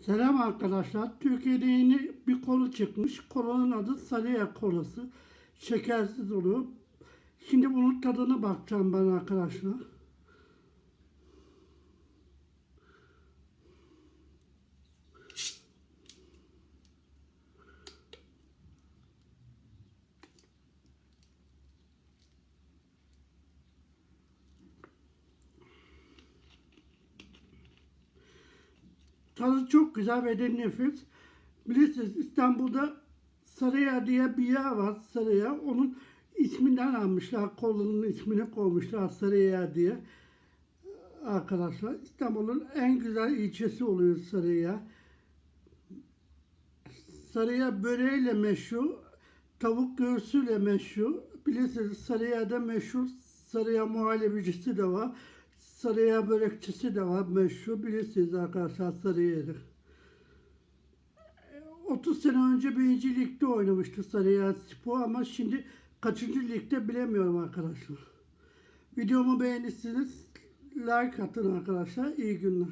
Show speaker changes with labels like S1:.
S1: Selam arkadaşlar. Türkiye'de yeni bir kola çıkmış. Kolanın adı Sarıya kolası. Şekersiz oluyor. Şimdi bunun tadına bakacağım ben arkadaşlar. Tadı çok güzel ve de nefis. Bilirsiniz İstanbul'da Sarıya diye bir yer var Sarıya. Onun isminden almışlar. Kolanın ismini koymuşlar Sarıya diye. Arkadaşlar İstanbul'un en güzel ilçesi oluyor Sarıya. Sarıya böreğiyle meşhur. Tavuk göğsüyle meşhur. Bilirsiniz Sarıya'da meşhur Sarıya muhallebicisi de var. Sarıya börekçisi de var meşhur. Bilirsiniz arkadaşlar Sarıya'da. 30 sene önce birinci ligde oynamıştı Sarıya Spor ama şimdi kaçıncı ligde bilemiyorum arkadaşlar. Videomu beğenirseniz like atın arkadaşlar. İyi günler.